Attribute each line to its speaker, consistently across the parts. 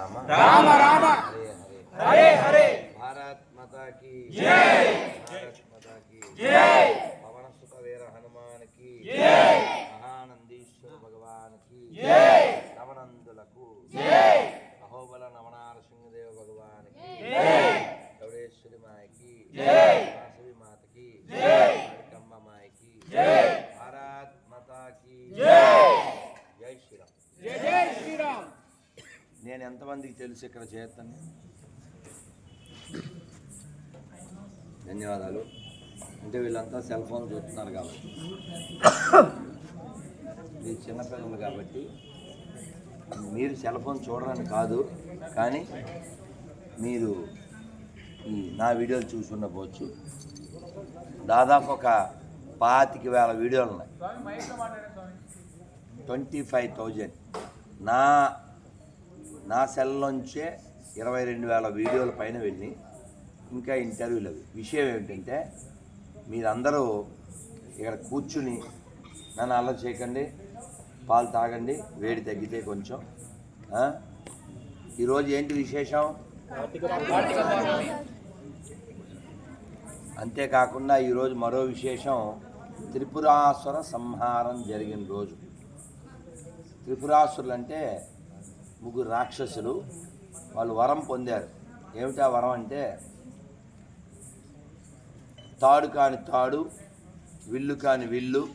Speaker 1: రామ రామ.
Speaker 2: హరే హరే.
Speaker 1: భారత్ మాతా కి జై. భారత్ మాతా కి జై. పవన సుఖ వీర హనుమాన్కి జై. మహానందీశ్వర భగవాన్కి జై. నవనందులకు జై. అహోబల నవనార సింహదేవ భగవాన్కి జై. గౌడేశ్వరి మాయకి జై. వాసవి మాతకి జై. కమ్మ మాయకి జై. భారత్ మాతా కి జై. జై శ్రీరామ్.
Speaker 2: జై జై.
Speaker 1: నేను ఎంతమందికి తెలుసు ఇక్కడ చేస్తాను ధన్యవాదాలు. అంటే వీళ్ళంతా సెల్ ఫోన్ చూస్తున్నారు కాబట్టి. మీరు చిన్నపిల్లలు కాబట్టి మీరు సెల్ ఫోన్ చూడరని కాదు కానీ మీరు ఈ నా వీడియోలు చూసి ఉండకపోవచ్చు దాదాపు ఒక పాతిక వేల వీడియోలు ఉన్నాయి. Twenty five thousand. నా నా సెల్లోంచే ఇరవై రెండు వేల వీడియోల పైన వెళ్ళి ఇంకా ఇంటర్వ్యూలు అవి. విషయం ఏమిటంటే మీరందరూ ఇక్కడ కూర్చుని నన్ను అలా చేయకండి పాలు తాగండి వేడి తగ్గితే కొంచెం ఈరోజు ఏంటి విశేషం? అంతేకాకుండా ఈరోజు మరో విశేషం త్రిపురాసుర సంహారం జరిగిన రోజు. త్రిపురాసురులు అంటే ముగ్గురు రాక్షసులు వాళ్ళు వరం పొందారు. ఏమిటా వరం అంటే తాడు కాని తాడు విల్లు కాని విల్లు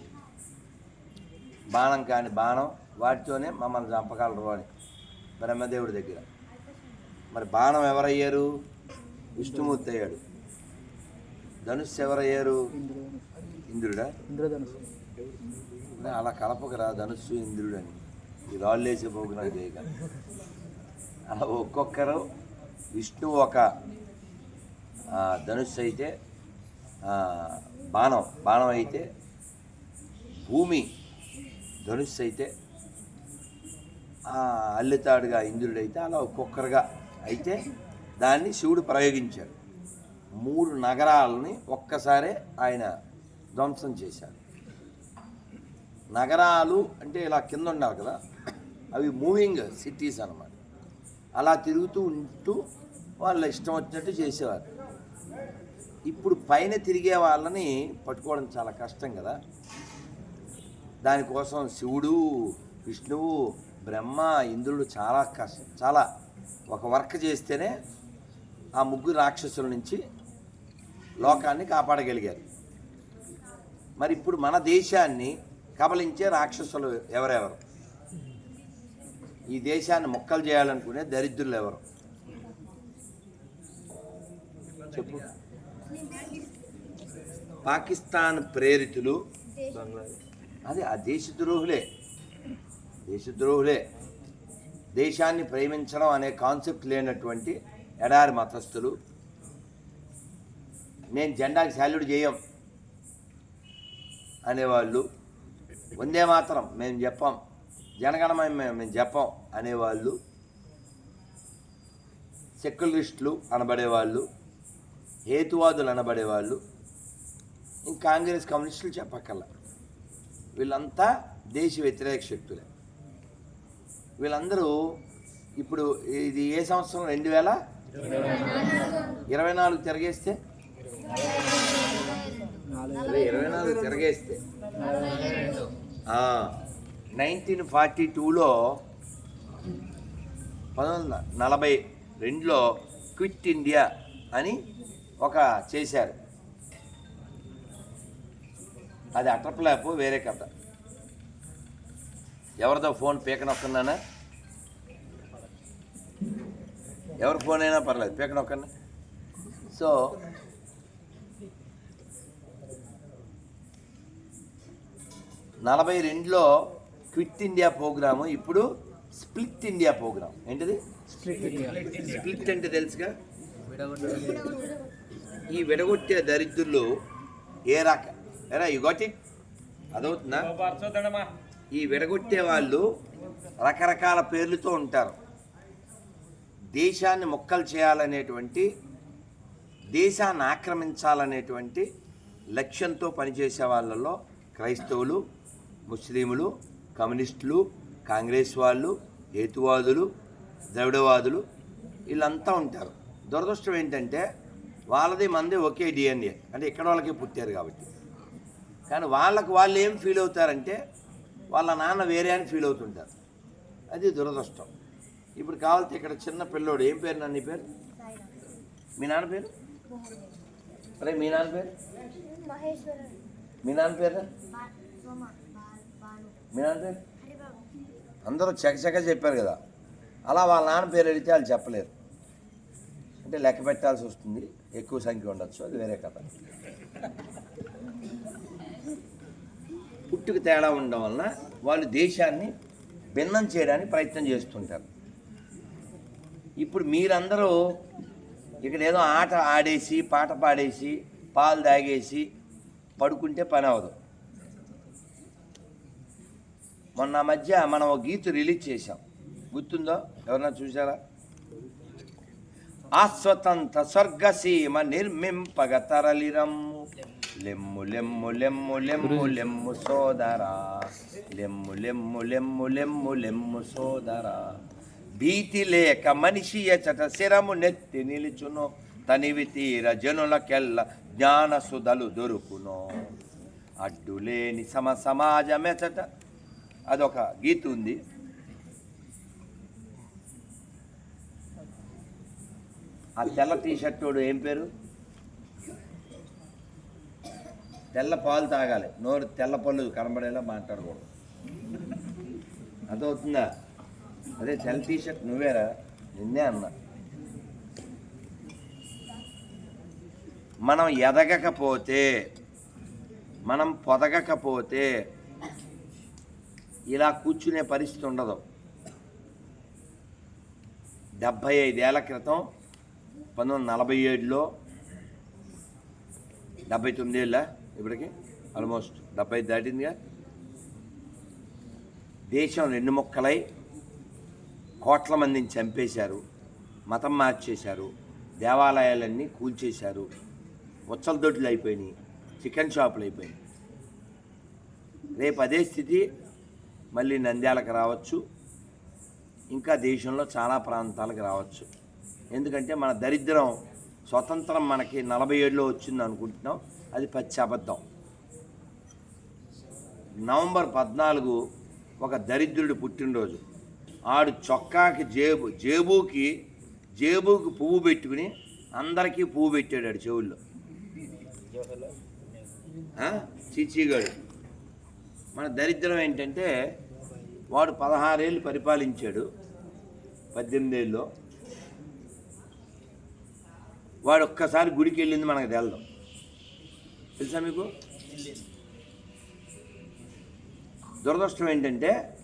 Speaker 1: బాణం కాని బాణం వాటితోనే మమ్మల్ని చంపగలరు అని బ్రహ్మదేవుడి దగ్గర. మరి బాణం ఎవరయ్యారు? విష్ణుమూర్తి అయ్యాడు. ధనుస్సు ఎవరయ్యారు? ఇంద్రుడా. అలా కలపకరా ధనుస్సు ఇంద్రుడు అని. ఈ రాళ్ళు వేసే పోగు నాకు అలా ఒక్కొక్కరు విష్ణు ఒక ధనుస్సు అయితే బాణం బాణం అయితే భూమి ధనుస్సు అయితే ఆ, అల్లితాడుగా ఇంద్రుడైతే అలా ఒక్కొక్కరుగా అయితే దాన్ని శివుడు ప్రయోగించాడు. మూడు నగరాలని ఒక్కసారే ఆయన ధ్వంసం చేశాడు. నగరాలు అంటే ఇలా కింద ఉన్నారు కదా? అవి మూవింగ్ సిటీస్ అనమాట అలా తిరుగుతూ ఉంటూ వాళ్ళ ఇష్టం వచ్చినట్టు చేసేవారు. ఇప్పుడు పైన తిరిగే వాళ్ళని పట్టుకోవడం చాలా కష్టం కదా. దానికోసం శివుడు విష్ణువు బ్రహ్మ ఇంద్రుడు చాలా కష్టం. చాలా ఒక వర్క్ చేస్తేనే ఆ ముగ్గురు రాక్షసుల నుంచి లోకాన్ని కాపాడగలిగారు. మరి ఇప్పుడు మన దేశాన్ని కబలించే రాక్షసులు ఎవరెవరు? ఈ దేశాన్ని మొక్కలు చేయాలనుకునే దరిద్రులు ఎవరు? చెప్పు. పాకిస్తాన్ ప్రేరితులు. అదే ఆ దేశద్రోహులే. దేశద్రోహులే. దేశాన్ని ప్రేమించడం అనే కాన్సెప్ట్ లేనటువంటి ఎడారి మతస్థులు. నేను జెండాకి శాల్యూట్ చేయం అనేవాళ్ళు. వందే మాత్రం మేము చెప్పాం జనగణమయం మేము చెప్పాం అనేవాళ్ళు సెక్యులరిస్టులు అనబడేవాళ్ళు హేతువాదులు అనబడేవాళ్ళు ఇంక కాంగ్రెస్ కమ్యూనిస్టులు చెప్పక్కర్ల. వీళ్ళంతా దేశ వ్యతిరేక శక్తులే. వీళ్ళందరూ ఇప్పుడు ఇది ఏ సంవత్సరం? రెండు వేల ఇరవై నాలుగు తిరగేస్తే? ఇరవై నాలుగు తిరగేస్తే. నైన్టీన్ ఫార్టీ టూలో పంతొమ్మిది నలభై రెండులో క్విట్ ఇండియా అని ఒక చేశారు. అది అట్రప్లాప్ వేరే కథ. ఎవరిదో ఫోన్ పీకనొక్కన్నానా ఎవరి ఫోన్ అయినా పర్లేదు పీకనొక్కన్నా సో నలభై రెండులో క్విట్ ఇండియా ప్రోగ్రాము ఇప్పుడు స్ప్లిట్ ఇండియా ప్రోగ్రామ్ ఏంటిది? స్ప్లిట్ అంటే తెలుసుగా? ఈ విడగొట్టే దరిద్రులు ఏ రక? ఎరా యు గోట్ ఇట్ అదవుతుందా? ఈ విడగొట్టే వాళ్ళు రకరకాల పేర్లతో ఉంటారు. దేశాన్ని మొక్కలు చేయాలనేటువంటి దేశాన్ని ఆక్రమించాలనేటువంటి లక్ష్యంతో పనిచేసే వాళ్ళలో క్రైస్తవులు ముస్లింలు కమ్యూనిస్టులు కాంగ్రెస్ వాళ్ళు హేతువాదులు ద్రవిడవాదులు వీళ్ళంతా ఉంటారు. దురదృష్టం ఏంటంటే వాళ్ళది మంది ఒకే డిఎన్ఏ అంటే ఇక్కడ వాళ్ళకి పుట్టారు కాబట్టి. కానీ వాళ్ళకు వాళ్ళు ఏం ఫీల్ అవుతారంటే వాళ్ళ నాన్న వేరే అని ఫీల్ అవుతుంటారు. అది దురదృష్టం. ఇప్పుడు కావాలంటే ఇక్కడ చిన్న పిల్లోడు ఏం పేరు నాన్న పేరు? మీ నాన్న పేరు? అరే మీ నాన్న పేరు? మీ నాన్న పేరు?
Speaker 3: బా- సోమ బా- బాలు
Speaker 1: మీ నాన్న పేరు
Speaker 3: హరిబాబు
Speaker 1: అందరూ చకచక చెప్పారు కదా. అలా వాళ్ళ నాన్న పేరు అడిగితే వాళ్ళు చెప్పలేరు. అంటే లెక్క పెట్టాల్సి వస్తుంది. ఎక్కువ సంఖ్య ఉండొచ్చు. అది వేరే కథ. పుట్టుక తేడా ఉండడం వలన వాళ్ళు దేశాన్ని భిన్నం చేయడానికి ప్రయత్నం చేస్తుంటారు. ఇప్పుడు మీరందరూ ఇక్కడ ఏదో ఆట ఆడేసి పాట పాడేసి పాలు తాగేసి పడుకుంటే పని అవ్వదు. మొన్న మధ్య మనం ఒక గీత రిలీజ్ చేశాం. గుర్తుందో? ఎవరన్నా చూసారా ఆస్వతంత స్వర్గసీమ నిర్మింపగ తరలిరమ్ము లెమ్ము లెమ్ము లెమ్ము లెమ్ము లెమ్ము సోదరా. లెమ్ము లెమ్ము లెమ్ము లెమ్ము లెమ్ము సోదరా. భీతి లేక మనిషి ఎచట శిరము నెత్తి నిలుచును. తనివి తీర జనులకెల్ల జ్ఞాన సుధలు దొరుకును. అడ్డులేని సమ సమాజమెచట అదొక గీత ఉంది. ఆ తెల్ల టీషర్టోడు వాడు ఏం పేరు? తెల్ల పాలు తాగాలి. నోరు తెల్ల పళ్ళు కనబడేలా మాట్లాడకూడదు. అదవుతుందా అదే తెల్ల టీషర్ట్ నువ్వేరా? నిన్నే అన్నా. మనం ఎదగకపోతే మనం పొదగకపోతే ఇలా కూర్చునే పరిస్థితి ఉండదు. డెబ్భై ఐదేళ్ళ క్రితం పంతొమ్మిది వందల నలభై ఏడులో డెబ్బై తొమ్మిదేళ్ళ ఇప్పటికి ఆల్మోస్ట్ డెబ్బై దాటిందిగా. దేశం రెండు ముక్కలై కోట్ల మందిని చంపేశారు మతం మార్చేశారు దేవాలయాలన్నీ కూల్చేశారు ఉచ్చల దొడ్లు అయిపోయినాయి చికెన్ షాపులు అయిపోయినాయి. రేపు అదే స్థితి మళ్ళీ నంద్యాలకు రావచ్చు. ఇంకా దేశంలో చాలా ప్రాంతాలకు రావచ్చు. ఎందుకంటే మన దరిద్రం స్వతంత్రం మనకి నలభై ఏడులో వచ్చింది అనుకుంటున్నాం. అది పచ్చి అబద్ధం. నవంబర్ పద్నాలుగు ఒక దరిద్రుడు పుట్టినరోజు. ఆడు చొక్కాకి జేబు జేబుకి జేబుకి పువ్వు పెట్టుకుని అందరికీ పువ్వు పెట్టాడు ఆడు చెవుల్లో. చీచీగాడు. మన దరిద్రం ఏంటంటే వాడు పదహారేళ్ళు పరిపాలించాడు పద్దెనిమిదేళ్ళలో వాడు ఒక్కసారి గుడికి వెళ్ళింది మనకు తెలదు. తెలుసా మీకు? దురదృష్టం ఏంటంటే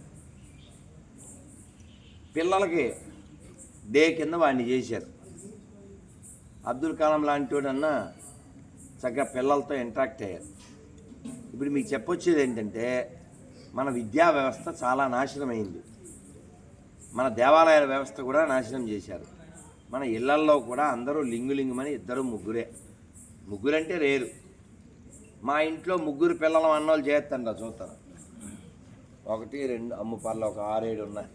Speaker 1: పిల్లలకి డే కింద వాడిని చేశారు. అబ్దుల్ కలాం లాంటి వాడన్నా చక్కగా పిల్లలతో ఇంటరాక్ట్ అయ్యారు. ఇప్పుడు మీకు చెప్పొచ్చేది ఏంటంటే మన విద్యా వ్యవస్థ చాలా నాశనమైంది. మన దేవాలయాల వ్యవస్థ కూడా నాశనం చేశారు. మన ఇళ్ళల్లో కూడా అందరూ లింగు లింగుమని ఇద్దరు ముగ్గురే. ముగ్గురంటే రేరు. మా ఇంట్లో ముగ్గురు పిల్లలు అన్నోళ్ళు చేస్తాను చూస్తాను. ఒకటి రెండు అమ్ము పర్ల ఒక ఆరేడు ఉన్నాయి.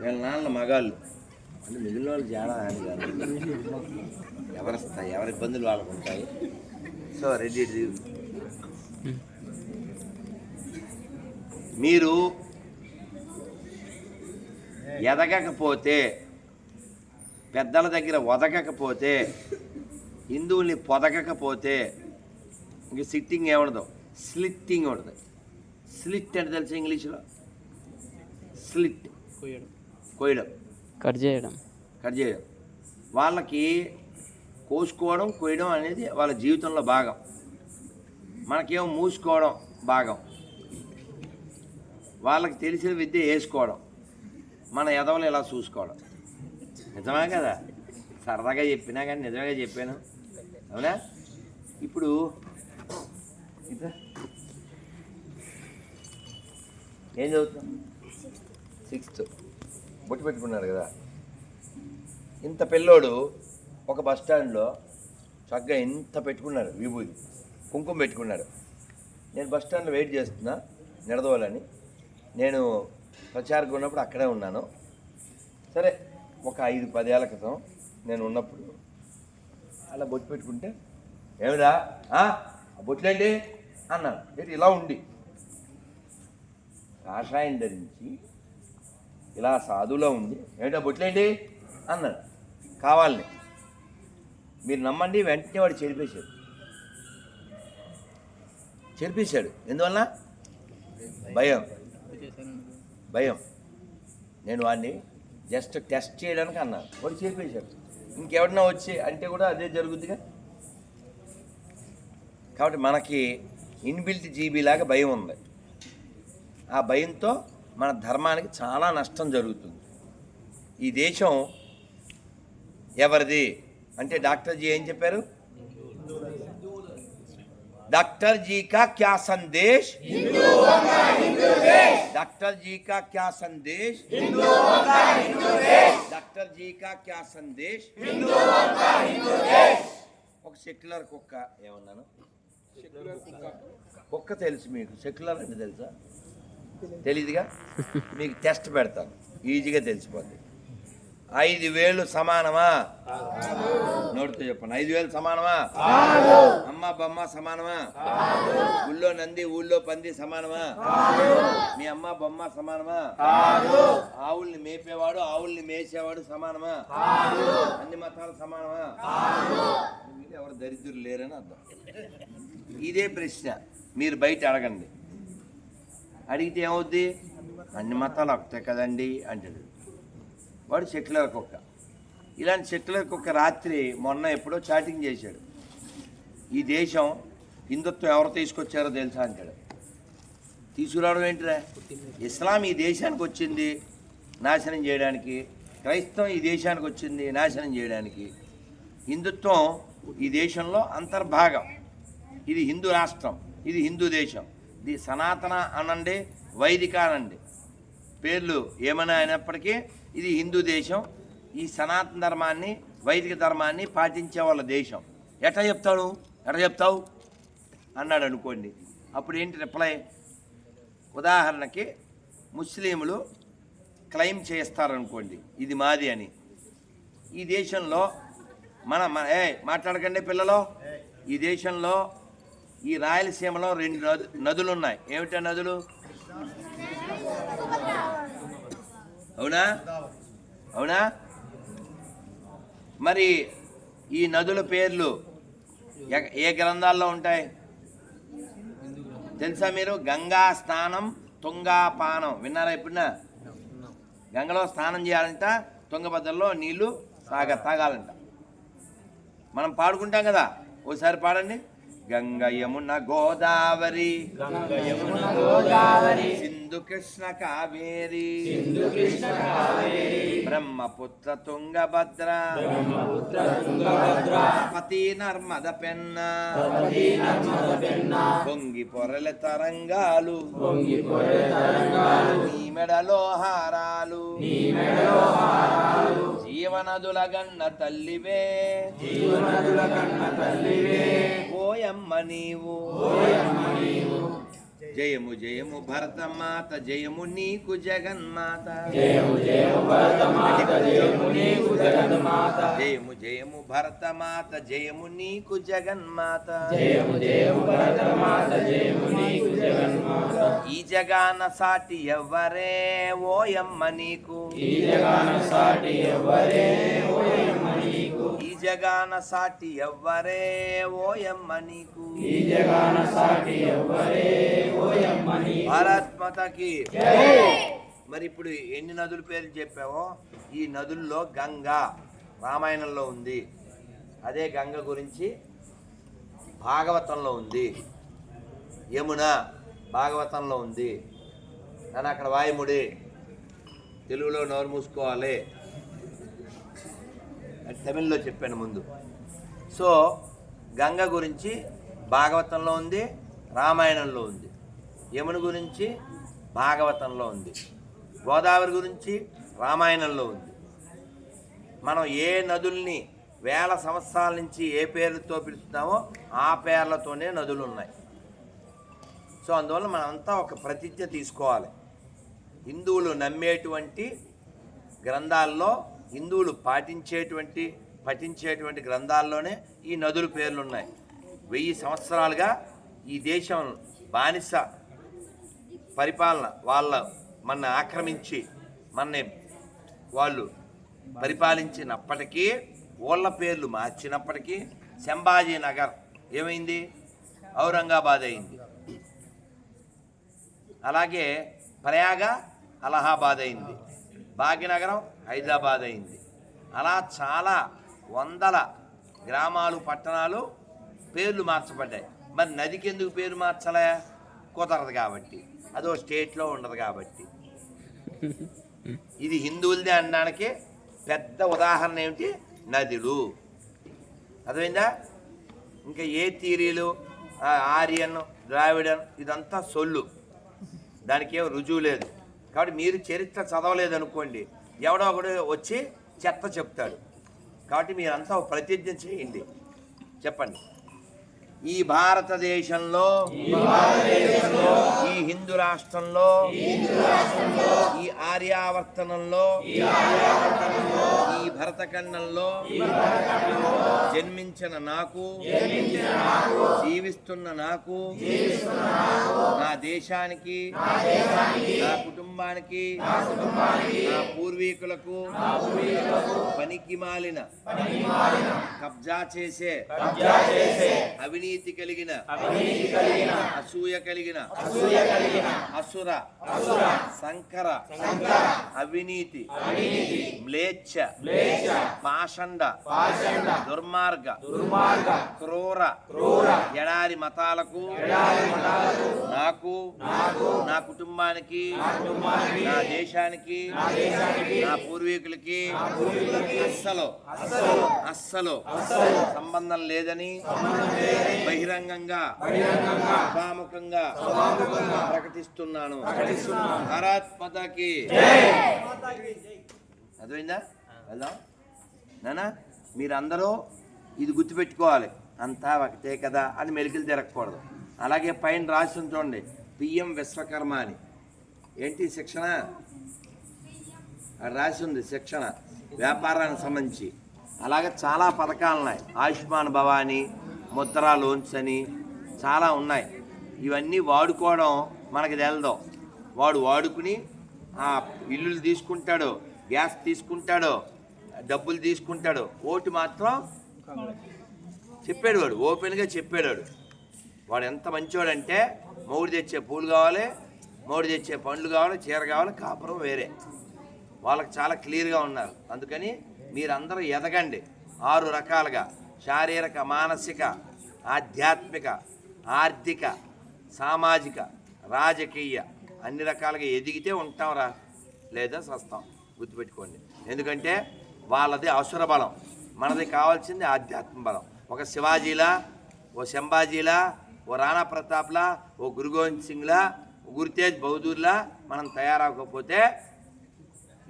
Speaker 1: వీళ్ళ నాన్న మగాళ్ళు. అంటే మిగిలిన వాళ్ళు చేయడం అని కాదు ఎవరి ఎవరి ఇబ్బందులు వాళ్ళకు ఉంటాయి సో రెడీ. మీరు ఎదగకపోతే పెద్దల దగ్గర ఒదగకపోతే హిందువుల్ని పొదగకపోతే ఇంక సిట్టింగ్ ఏముండదు. స్లిట్టింగ్ ఉండదు స్లిట్ అంటే తెలుసు ఇంగ్లీష్లో? స్లిట్ కోయడం
Speaker 4: కట్ చేయడం.
Speaker 1: కట్ చేయడం. వాళ్ళకి కోసుకోవడం కొయ్యడం అనేది వాళ్ళ జీవితంలో భాగం. మనకేమో మూసుకోవడం భాగం. వాళ్ళకి తెలిసిన విద్య వేసుకోవడం. మన ఎదవలు ఇలా చూసుకోవడం. నిజమే కదా? సరదాగా చెప్పినా కానీ నిజంగా చెప్పాను. అవునా? ఇప్పుడు. ఏం చదువుతాం సిక్స్త్. బొట్టు పెట్టుకున్నాడు కదా. ఇంత పిల్లోడు ఒక బస్ స్టాండ్లో చక్కగా ఇంత పెట్టుకున్నాడు విభూది కుంకుమ పెట్టుకున్నాడు. నేను బస్ స్టాండ్లో వెయిట్ చేస్తున్నా నిడదవాలని నేను ప్రచారకు ఉన్నప్పుడు అక్కడే ఉన్నాను. సరే ఒక ఐదు పదేళ్ళ క్రితం నేను ఉన్నప్పుడు అలా బొట్టు పెట్టుకుంటే ఏమిరా? ఆ? ఆ బొట్లేంటి? అన్నాను. ఏంటి? ఇలా ఉండి. కాషాయం ధరించి ఇలా సాధులో ఉండి ఏమిటా? బొట్లేంటి? అన్నాడు కావాలని. మీరు నమ్మండి వెంటనే వాడు చెరిపేశాడు. చెరిపేశాడు. ఎందువల్ల భయం. భయం. నేను వాడిని జస్ట్ టెస్ట్ చేయడానికి అన్నాను వాడు చేపేశాడు ఇంకెవడన్నా వచ్చి అంటే కూడా అదే జరుగుద్దిగా. కాబట్టి మనకి ఇన్బిల్ట్ జీబీ లాగా భయం ఉంది. ఆ భయంతో మన ధర్మానికి చాలా నష్టం జరుగుతుంది. ఈ దేశం ఎవరిది? అంటే డాక్టర్ జీ ఏం చెప్పారు? डॉक्टर जी का क्या संदेश डॉक्टर जी का क्या संदेश डॉक्टर जी का क्या संदेश ఒక సెక్యులర్ కుక్క ఏమన్నాను కుక్క తెలుసు మీకు సెక్యులర్ అంటే తెలుసా తెలీదుగా మీకు టెస్ట్ పెడతాను ఈజీగా తెలిసిపోద్ది ఐదు వేలు సమానమా? నోటితో చెప్పండి. ఐదు వేలు సమానమా? అమ్మ బొమ్మ సమానమా? ఊళ్ళో నంది ఊళ్ళో పంది సమానమా? మీ అమ్మ బొమ్మ సమానమా? ఆవుల్ని మేపేవాడు ఆవుల్ని మేసేవాడు సమానమా? అన్ని మతాలు సమానమా? మీరు ఎవరు దరిద్రులు లేరని అర్థం. ఇదే ప్రశ్న. మీరు బయట అడగండి. అడిగితే ఏమవుద్ది? అన్ని మతాలు ఒకటే కదండి అంటాడు వాడు సెక్యులర్ కుక్క. ఇలాంటి సెటిలర్ కుక్క రాత్రి మొన్న ఎప్పుడో చాటింగ్ చేశాడు. ఈ దేశం హిందుత్వం ఎవరు తీసుకొచ్చారో తెలుసా అంటాడు. తీసుకురావడం ఏంటిరా? ఇస్లాం ఈ దేశానికి వచ్చింది నాశనం చేయడానికి క్రైస్తవం ఈ దేశానికి వచ్చింది నాశనం చేయడానికి. హిందుత్వం ఈ దేశంలో అంతర్భాగం. ఇది హిందూ రాష్ట్రం ఇది హిందూ దేశం. ఇది సనాతన అనండి వైదిక అనండి. పేర్లు ఏమైనా అయినప్పటికీ ఇది హిందూ దేశం. ఈ సనాతన ధర్మాన్ని వైదిక ధర్మాన్ని పాటించే వాళ్ళ దేశం. ఎట్లా చెప్తాడు? ఎట్లా చెప్తావు? అన్నాడు అనుకోండి. అప్పుడు ఏంటి రిప్లై ఉదాహరణకి ముస్లింలు క్లెయిమ్ చేస్తారనుకోండి. ఇది మాది అని. ఈ దేశంలో మన ఏ మాట్లాడకండి పిల్లలు. ఈ దేశంలో ఈ రాయలసీమలో రెండు నదులు ఉన్నాయి ఏమిటా నదులు? అవునా? అవునా? మరి ఈ నదుల పేర్లు ఏ గ్రంథాల్లో ఉంటాయి? తెలుసా మీరు? గంగా స్నానం తుంగపానం విన్నారా ఎప్పుడున్నా? గంగలో స్నానం చేయాలంట తుంగభద్రలో నీళ్ళు తాగ తాగాలంట. మనం పాడుకుంటాం కదా? ఓసారి పాడండి. గంగ యమున గోదావరి సింధు కృష్ణ కావేరి బ్రహ్మపుత్ర తుంగభద్ర పతి నర్మద పెన్న పొంగి పొరల తరంగాలు నీ మెడలో హారాలు జీవనదుల గన్న తల్లివే ఓయమ్మ నీవు జయము జయము భరతమాత జయము నీకు జగన్మాత. జయము జయము భరతమాత జయము నీకు జగన్మాత. జయము జయము భరతమాత జయము నీకు జగన్మాత. జయము జయము భరతమాత జయము నీకు జగన్మాత. ఈ జగాన సాటి ఎవ్వరే ఓయమ్మ నీకు. ఈ జగాన సాటి ఎవ్వరే ఓయమ్మ నీకు. ఈ జగాన సాటి ఎవ్వరే ఓయమ్మ నీకు. ఈ జగాన సాటి ఎవ్వరే భారత్ మాతాకి. మరి ఇప్పుడు ఎన్ని నదుల పేర్లు చెప్పావో? ఈ నదుల్లో గంగా రామాయణంలో ఉంది. అదే గంగ గురించి భాగవతంలో ఉంది. యమున భాగవతంలో ఉంది. నన్ను అక్కడ వాయుముడి. తెలుగులో నోరు మూసుకోవాలి. అని తమిళ్ళో చెప్పాను ముందు. సో గంగ గురించి భాగవతంలో ఉంది రామాయణంలో ఉంది. యముని గురించి భాగవతంలో ఉంది. గోదావరి గురించి రామాయణంలో ఉంది. మనం ఏ నదుల్ని వేల సంవత్సరాల నుంచి ఏ పేర్లతో పిలుస్తున్నామో ఆ పేర్లతోనే నదులు ఉన్నాయి. సో అందువల్ల మనమంతా ఒక ప్రతిజ్ఞ తీసుకోవాలి. హిందువులు నమ్మేటువంటి గ్రంథాల్లో హిందువులు పాటించేటువంటి పఠించేటువంటి గ్రంథాల్లోనే ఈ నదుల పేర్లు ఉన్నాయి వెయ్యి సంవత్సరాలుగా ఈ దేశం బానిస పరిపాలన వాళ్ళ మన ఆక్రమించి మనని వాళ్ళు పరిపాలించినప్పటికీ ఊళ్ళ పేర్లు మార్చినప్పటికీ సంభాజీ నగర్ ఏమైంది? ఔరంగాబాద్ అయింది. అలాగే ప్రయాగ అలహాబాద్ అయింది. భాగ్యనగరం హైదరాబాద్ అయింది. అలా చాలా వందల గ్రామాలు పట్టణాలు పేర్లు మార్చబడ్డాయి. మరి నదికి ఎందుకు పేరు మార్చలే? కుదరదు కాబట్టి. అదో స్టేట్లో ఉండదు కాబట్టి. ఇది హిందువులదే అనడానికి పెద్ద ఉదాహరణ ఏమిటి? నదులు. అర్థమైందా? ఇంకా ఏ థీరీలు ఆర్యన్ ద్రావిడన్ ఇదంతా సొల్లు. దానికి ఏం రుజువు లేదు. కాబట్టి మీరు చరిత్ర చదవలేదు అనుకోండి ఎవడో ఒకడు వచ్చి చెత్త చెప్తాడు. కాబట్టి మీరంతా ప్రతిజ్ఞ చేయండి. చెప్పండి. ఈ భారతదేశంలో ఈ హిందూ రాష్ట్రంలో ఈ ఆర్యావర్తనంలో ఈ భరతఖండంలో జన్మించిన నాకు జీవిస్తున్న నాకు నా దేశానికి నా కుటుంబానికి నా పూర్వీకులకు పనికి మాలిన కబ్జా చేసే అవినీతి కలిగిన అసూయ కలిగిన అసుర సంకర అవినీతి మ్లేచ్ఛ పాషండ దుర్మార్గ క్రూర ఎడారి మతాలకు నాకు నా కుటుంబానికి నా దేశానికి నా పూర్వీకులకి అస్సలు అస్సలు సంబంధం లేదని బహిరంగంగా సభాముఖంగా ప్రకటిస్తున్నాను భారత్ మాతాకి. అర్థమైందా? వెళ్దాం నానా మీరందరూ ఇది గుర్తుపెట్టుకోవాలి. అంతా ఒకటే కదా అని మెలికలు తిరగకూడదు. అలాగే పైన రాసి ఉంది చూడండి పిఎం విశ్వకర్మ అని. ఏంటి శిక్షణ? అది రాసి ఉంది శిక్షణ వ్యాపారానికి సంబంధించి. అలాగే చాలా పథకాలు ఉన్నాయి. ఆయుష్మాన్ భవాని ముద్రా లోన్స్ అని చాలా ఉన్నాయి. ఇవన్నీ వాడుకోవడం మనకి తెలదు. వాడు వాడుకుని ఆ ఇల్లులు తీసుకుంటాడో గ్యాస్ తీసుకుంటాడో డబ్బులు తీసుకుంటాడో ఓటు మాత్రం చెప్పాడు వాడు ఓపెన్గా చెప్పాడు వాడు. వాడు ఎంత మంచివాడంటే మౌడి తెచ్చే పూలు కావాలి మౌడి తెచ్చే పండ్లు కావాలి చీర కావాలి కాపురం వేరే. వాళ్ళకి చాలా క్లియర్గా ఉన్నారు. అందుకని మీరందరూ ఎదగండి. ఆరు రకాలుగా శారీరక మానసిక ఆధ్యాత్మిక ఆర్థిక సామాజిక రాజకీయ అన్ని రకాలుగా ఎదిగితే ఉంటాంరా లేదా సస్తాం. గుర్తుపెట్టుకోండి. ఎందుకంటే వాళ్ళది అసుర బలం. మనది కావాల్సింది ఆధ్యాత్మ బలం. ఒక శివాజీలా ఓ శంభాజీలా ఓ రాణా ప్రతాప్లా ఓ గురు గోవింద్ సింగ్లా గురుతేజ్ బహదూర్లా మనం తయారవకపోతే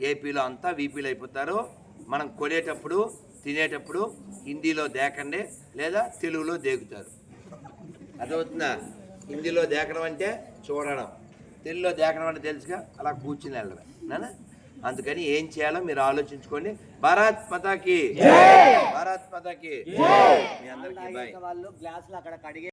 Speaker 1: ఏపీలో అంతా వీపీలు అయిపోతారు. మనం కొనేటప్పుడు తినేటప్పుడు హిందీలో దేకండి లేదా తెలుగులో దేకుతారు. అర్థమవుతుందా? హిందీలో దేకడం అంటే చూడడం. తెలుగులో దేకడం అంటే తెలుసుగా? అలా కూర్చుని వెళ్ళడం నానా? అందుకని ఏం చేయాలో మీరు ఆలోచించుకోండి. భారత్ పతాకి భారత్ పతాకి మీ అందరికీ
Speaker 4: వాళ్ళు గ్లాసులు అక్కడ కడిగే